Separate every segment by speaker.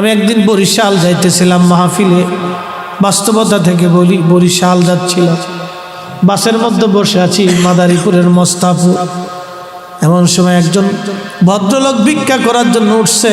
Speaker 1: আমি একদিন বরিশাল যাইতেছিলাম মাহফিলে। বাস্তবতা থেকে বলি, বরিশাল যাচ্ছিলাম। বাসের মধ্যে বসে আছি, মাদারীপুরের মস্তাপুর এমন সময় একজন ভদ্রলোক ভিক্ষা করার জন্য উঠছে।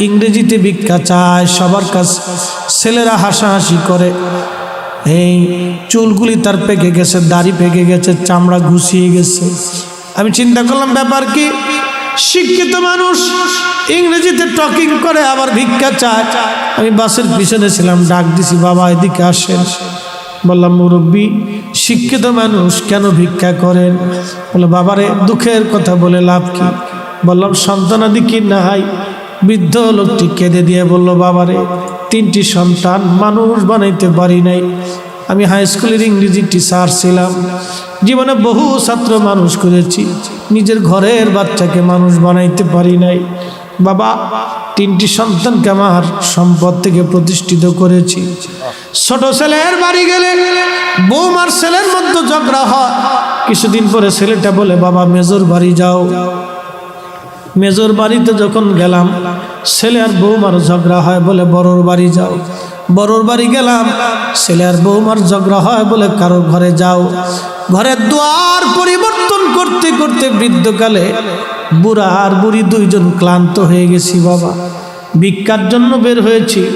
Speaker 1: ইংরেজিতে ভিক্ষা চায়, সবার কাছ ছেলেরা হাসাহাসি করে। এই চুলগুলি তার পেকে গেছে, দাড়ি পেকে গেছে, চামড়া ঘুষিয়ে গেছে। আমি চিন্তা করলাম, ব্যাপার কি? শিক্ষিত মানুষ। ইংরেজিতে টকিং করে, আবার ভিক্ষা চায়। আমি বাসের পিছনে ছিলাম, ডাক দিছি, বাবা, এদিকে আসেন। বললাম, মুরব্বী, শিক্ষিত মানুষ কেন ভিক্ষা করেন? বলে বাবারে, দুঃখের কথা বলে লাভ কি? বললাম সন্তানাদি কি নাই। বৃদ্ধ লোকটি কেঁদে দিয়ে বলল, বাবারে, তিনটি সন্তান মানুষ বানাইতে পারি নাই। আমি হাই স্কুলের ইংরেজি টিচার ছিলাম। জীবনে বহু ছাত্র মানুষ করেছি। নিজের ঘরের বাচ্চাকে মানুষ বানাইতে পারি নাই। বাবা, তিনটি সন্তানকে আমার সম্পদ থেকে প্রতিষ্ঠিত করেছি। ছোট ছেলের বাড়ি গেলে বৌমার ছেলের মধ্যে ঝগড়া হয়। কিছুদিন পরে ছেলেটা বলে, বাবা, মেজর বাড়ি যাও। মেজর বাড়িতে যখন গেলাম, ছেলে আর বৌমার ঝগড়া হয় বলে, বড়র বাড়ি যাও। বড়র বাড়ি গেলাম। ছেলের বৌমার ঝগড়া হয় বলে কারও ঘরে যাও। ঘরের দুয়ার পরিবর্তন করতে করতে বৃদ্ধকালে বুড়া আর বুড়ি দুইজন ক্লান্ত হয়ে গেছি বাবা। ভিক্ষার জন্য বের হয়েছি।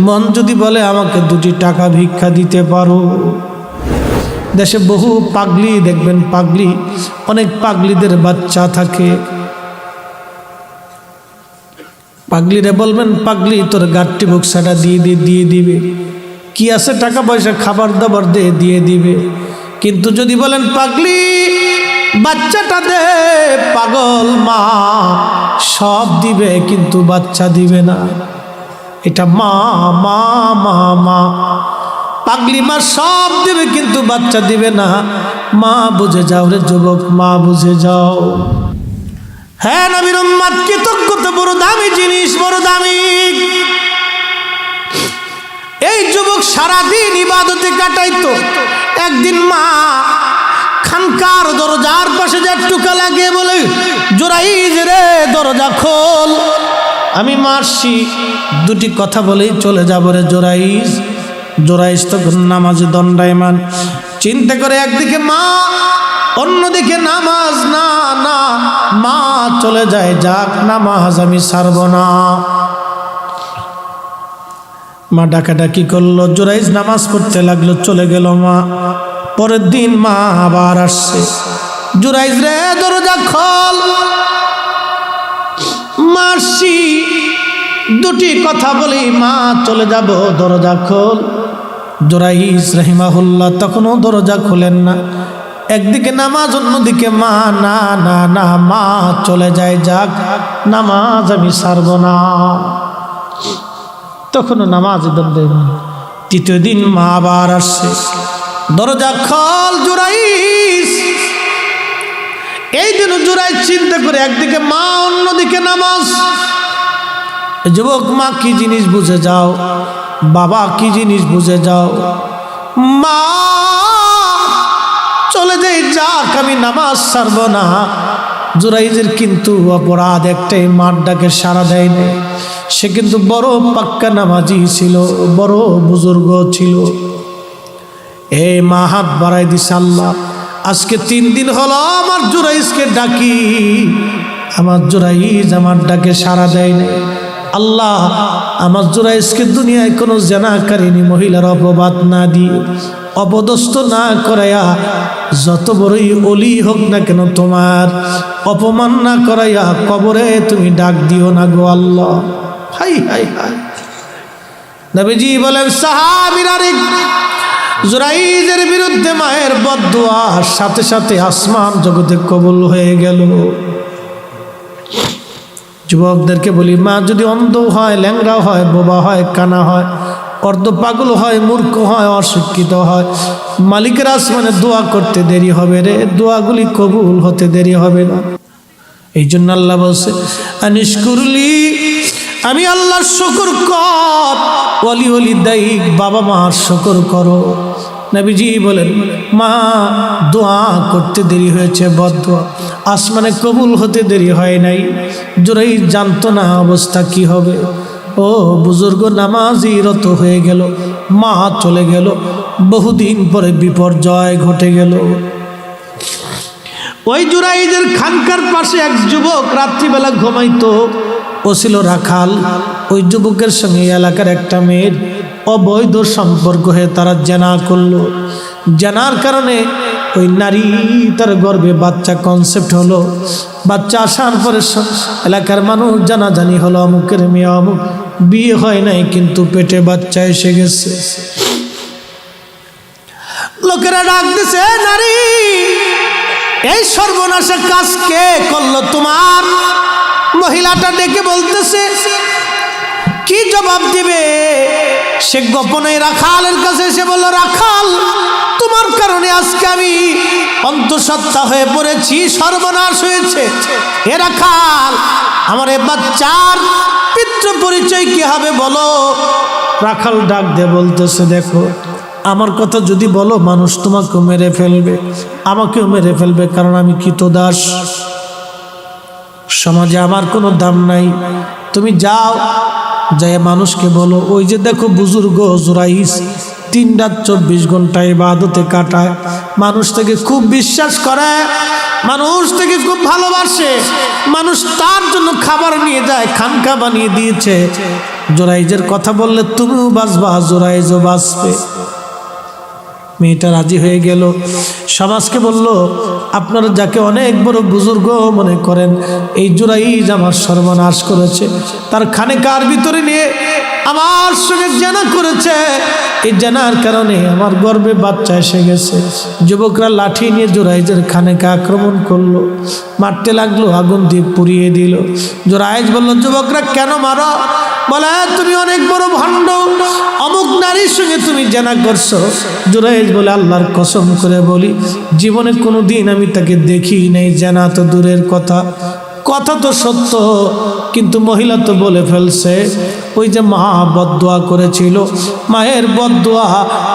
Speaker 1: মন যদি বলে আমাকে দুটি টাকা ভিক্ষা দিতে পারো। দেশে বহু পাগলি দেখবেন, পাগলি। অনেক পাগলিদের বাচ্চা থাকে। পাগলিরে বলবেন, পাগলি, তোর গাঠটি বক্সাটা দিয়ে দিয়ে দিয়ে দিবে। কি আছে টাকা পয়সা, খাবার দাবার দিয়ে দিয়ে দিবে। কিন্তু যদি বলেন, পাগলি, বাচ্চাটা দে, পাগল মা, সব দিবে, কিন্তু বাচ্চা দিবে না। এটা মা মা মা মা। পাগলি মা, সব দিবে, কিন্তু বাচ্চা দিবে না। মা, বুঝে যাও রে যুবক, মা, বুঝে যাও। হ্যাঁ নবীর উম্মাদ কৃতজ্ঞতা, বড় দামি জিনিস, বড় দামি। এই যুবক সারাদিন ইবাদতে কাটাইতো। একদিন মা খানকার দরজার পাশে যে টুকা লাগে বলে, জোরাইজ রে, দরজা খোল। আমি মারছি, দুটি কথা বলেই চলে যাব রে জোরাইজ। জোরাইজ তখন নামাজে দণ্ডায়মান। চিন্তা করে একদিকে মা অন্যদিকে নামাজ, না না, মা চলে যায়, যাক নামাজ আমি ছাড়ব না। মা ডাকাডাকি করল, জোরাইজ নামাজ পড়তে লাগল, চলে গেল মা। পরের দিন মা আবার আসছে। জোরাইজ রে, দরজা খোল। মাসি, দুটি কথা বলি, মা চলে যাব, দরজা খোল। জোরাইজ রহিমাহুল্লাহ তখনও দরজা খোলেন না। একদিকে নামাজ, অন্যদিকে মা, না না না, মা, চলে যায়, যাক, নামাজ আমি সারব না। তখনও নামাজ তৃতীয় দিন মা আবার আসছে। দরজা খল জোরাইস এই দিন জোরাই চিন্তা করে একদিকে মা, অন্যদিকে নামাজ। যুবক, মা, কি জিনিস বুঝে যাও? বাবা, কি জিনিস বুঝে যাও? মা চলে যাই যাক, আমি নামাজ ছাড়ব না। জুরাইজের কিন্তু অপরাধ একটাই মার ডাকে সারা দেয়নি সে কিন্তু বড় পাক্কা নামাজি ছিল, বড় বুজুর্গ ছিল। এই মা হাত বাড়াই দিছে আল্লাহ, আজকে তিন দিন হলো আমার জুরাইজকে ডাকি। আমার জুরাইজ আমার ডাকে সারা দেয়নি আল্লাহ, আমার জুরাইজকে দুনিয়ায় কোনো জেনাকারিনী মহিলার অপবাদ না দিয়ে অপদস্থ না করাইয়া যত বড়ই অলি হোক না কেন তোমার অপমান না করাইয়া কবরে তুমি ডাক দিও না গো আল্লাহ। হাই হাই হাই। নবীজি বলেন সাহাবিরা রে জুরাইজের বিরুদ্ধে মায়ের বদুয়ার সাথে সাথে আসমান জগতে কবুল হয়ে গেল। যুবকদেরকে বলি, মা যদি অন্ধ হয় ল্যাংরা হয়, বোবা হয়, কানা হয় অর্ধ পাগল হয়, মূর্খ হয়, অশিক্ষিত হয়। মালিকের আসমানে দোয়া করতে দেরি হবে রে, দোয়াগুলি কবুল হতে দেরি হবে না। এই জন্য আল্লাহ বলছে আনিস করলি আমি আল্লাহর শকর কর অলি অলি দায়িক বাবা মার শকর করো। নবীজি বলেন, মা, দোয়া করতে দেরি হয়েছে বদ আসমানে কবুল হতে দেরি হয় নাই। জোরাই জানতো না অবস্থা কি হবে। ও বুজুর্গ নামাজি রত হয়ে গেল, মা চলে গেল। বহুদিন পরে বিপর্যয় ঘটে গেল। ওই জুরাইদের খানকার পাশে এক যুবক রাত্রিবেলা ঘুমাইতো। ও ছিল রাখাল। ওই যুবকের সঙ্গে এলাকার একটা মেয়ের অবৈধ সম্পর্ক হয়ে তারা জেনা করল। জানার কারণে ওই নারী তার গর্বে বাচ্চা কনসেপ্ট হলো। বাচ্চা আসার পরে এলাকার মানুষ জানাজানি হলো, অমুকের মেয়ে অমুক। বিয়ে হয় নাই, কিন্তু পেটে বাচ্চা এসে গেছে। লোকেরা ডাক দিছে নারী, এই সর্বনাশের কাজ কে করল তোমার? মহিলাটা ডেকে বলতেছে, কি জবাব দিবে? সে গোপনে রাখালের কাছে এসে বলল, রাখাল, তোমার কারণে আজকে আমি অন্তঃসত্ত্বা হয়ে পড়েছি, সর্বনাশ হয়েছে। এ রাখাল, আমার এ বাচ্চার পিতৃ পরিচয় কি হবে বলো? রাখাল ডাক দিয়ে বলতেছে, দেখো, আমার কথা যদি বলো, মানুষ তোমাকে মেরে ফেলবে, আমাকেও মেরে ফেলবে, কারণ আমি কৃতদাস। সমাজে আমার কোনো দাম নাই। তুমি যাও যাই মানুষকে বলো, ওই যে দেখো বুজুর্গ জোরাইস তিন রাত চব্বিশ ঘন্টায় বাদতে কাটায়। মানুষ থেকে খুব বিশ্বাস করে, মানুষ থেকে খুব ভালোবাসে। মানুষ তার জন্য খাবার নিয়ে যায়, খানকা বানিয়ে দিয়েছে। জোরাইজের কথা বললে তুমিও বাঁচবা, জোরাইজও বাঁচবে। মেয়েটা রাজি হয়ে গেল। সমাজকে বলল, আপনারা যাকে অনেক বড় বুজুর্গ মনে করেন, এই জোরাইজ আমার সর্বনাশ করেছে। তার খানেকার ভিতরে নিয়ে আমার সঙ্গে জানা করেছে। এই জানার কারণে আমার গর্বে বাচ্চা এসে গেছে। যুবকরা লাঠি নিয়ে জোরাইজের খানেকে আক্রমণ করল। মারতে লাগল, আগুন দিয়ে পুড়িয়ে দিল। জোরাইজ বলল, যুবকরা, কেন মারো? বলে, তুমি অনেক বড় ভণ্ড। অমুক নারীর সঙ্গে তুমি জানা করছ। জুরাইজ বলে, আল্লাহর কসম করে বলি, জীবনে কোনো দিন আমি তাকে দেখি নাই জানা তো দূরের কথা। কথা তো সত্য, কিন্তু মহিলা তো বলে ফেলছে, ওই যে মা বদোয়া করেছিল, মায়ের বদোয়া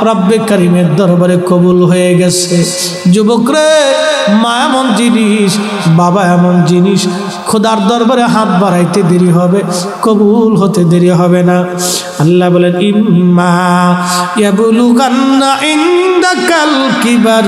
Speaker 1: রব্বে কারিমের দরবারে কবুল হয়ে গেছে। যুবকরে মা এমন জিনিস, বাবা এমন জিনিস, খোদার দরবারে হাত বাড়াইতে দেরি হবে, কবুল হতে দেরি হবে না। আল্লাহ বলেন, ইম্মা ইয়াবলুগান্না ইনদাকাল কিবার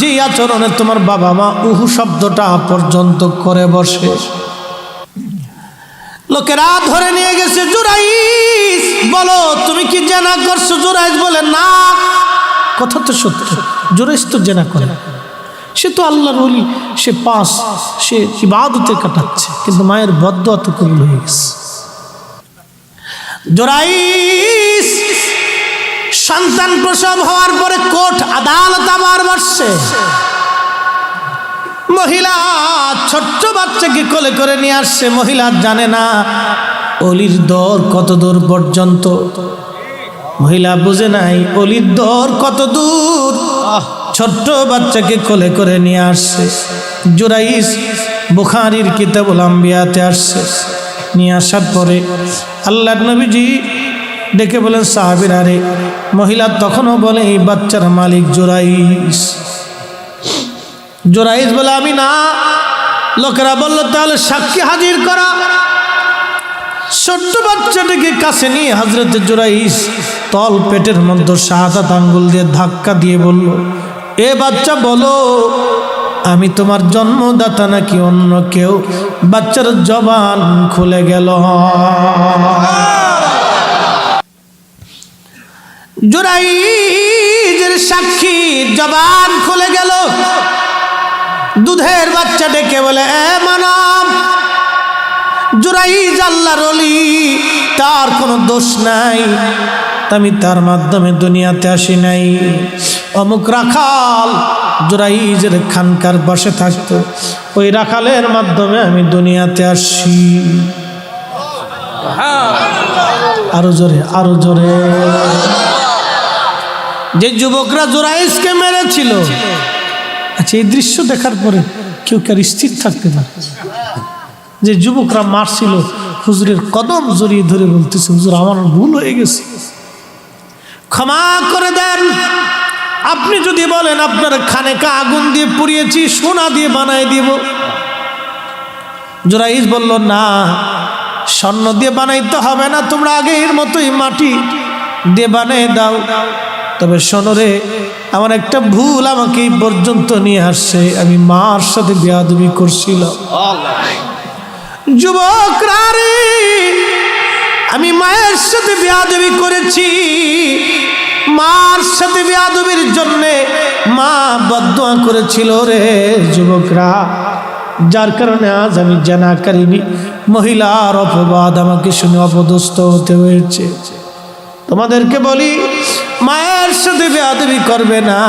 Speaker 1: যে আচরণে তোমার বাবা মা উহু শব্দটা পর্যন্ত করে বসে। লোকেরা ধরে নিয়ে গেছে, জুরাইস, বলো, তুমি কি জেনা করছ? জুরাইস বলে, না। কথা তো সত্য। জুরাইস তো জেনা করে। সে তো আল্লাহর ওলি, সে পাস, সে ইবাদতে কাটাচ্ছে, কিন্তু মায়ের বদ্ধ অত কবুল হয়ে গেছে। জোরাইস সন্তান প্রসব হওয়ার পরে কোর্ট আদালত আবার বসছে। মহিলা ছোট্ট বাচ্চাকে কোলে করে নিয়ে আসছে। মহিলা জানে না অলির দর কত দূর পর্যন্ত। মহিলা বুঝে নাই অলির দর কত দূর। ছোট্ট বাচ্চাকে কোলে করে নিয়ে আসছে। জুরাইস বুখারির কিতাবুল আম্বিয়াতে আসছে। নিয়ে আসার পরে আল্লাহ নবীজি ডেকে বলেন, সাহাবির আরে মহিলা তখনও বলে, এই বাচ্চার মালিক জোরাইস জোরাইস বলে, আমি না। লোকেরা বলল, তাহলে সাক্ষী হাজির করা। ছোট্ট বাচ্চাটাকে কাছে নিয়ে হজরত জোরাইস তল পেটের মধ্যে শাহাদাত আঙ্গুল দিয়ে ধাক্কা দিয়ে বলল, এ বাচ্চা বলো, আমি তোমার জন্মদাতা নাকি অন্য কেউ? বাচ্চার জবান খুলে গেল। জোরাইজের সাক্ষী জবান খুলে গেল। দুধের বাচ্চা ডেকে বলে, এ মানব, জুরাইজ আল্লাহর অলি তার কোনো দোষ নাই। আমি তার মাধ্যমে দুনিয়াতে আসি নাই। অমুক রাখাল জুরাইজের খানকার বসে থাকতো। ওই রাখালের মাধ্যমে আমি দুনিয়াতে আসি। আরও জোরে আরও জোরে। যে যুবকরা জোরাইসকে মেরেছিল। আচ্ছা এই দৃশ্য দেখার পরে কেউ কার স্থির থাকতে পারে? যে যুবকরা মারছিল, হুজুরের কদম জড়িয়ে ধরে বলতেছে, হুজুর, আমার ভুল হয়ে গেছে। ক্ষমা করে দেন। আপনি যদি বলেন, আপনার খানেকা আগুন দিয়ে পুড়িয়েছি, সোনা দিয়ে বানাই দিব। জোরাইজ বলল, না, স্বর্ণ দিয়ে বানাইতে হবে না, তোমরা আগে এর মতোই মাটি দিয়ে বানিয়ে দাও। তবে শোনরে আমার একটা ভুল আমাকে পর্যন্ত নিয়ে আসছে। আমি মার সাথে বেয়াদবি করছিলাম। যুবকরা রে আমি মায়ের সাথে বেয়াদবি করেছি। মার সাথে বেয়াদবির জন্যে মা বদয়া করেছিল রে যুবকরা। যার কারণে আজ আমি জানা করিনি মহিলার অপবাদ আমাকে শুনে অপদস্থ হতে হয়েছে। তোমাদেরকে বলি, মায়ের সাথে বেয়াদবি করবে না,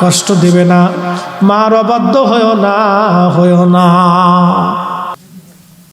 Speaker 1: কষ্ট দেবে না। মার অবাধ্য হয়েও না হয়েও না।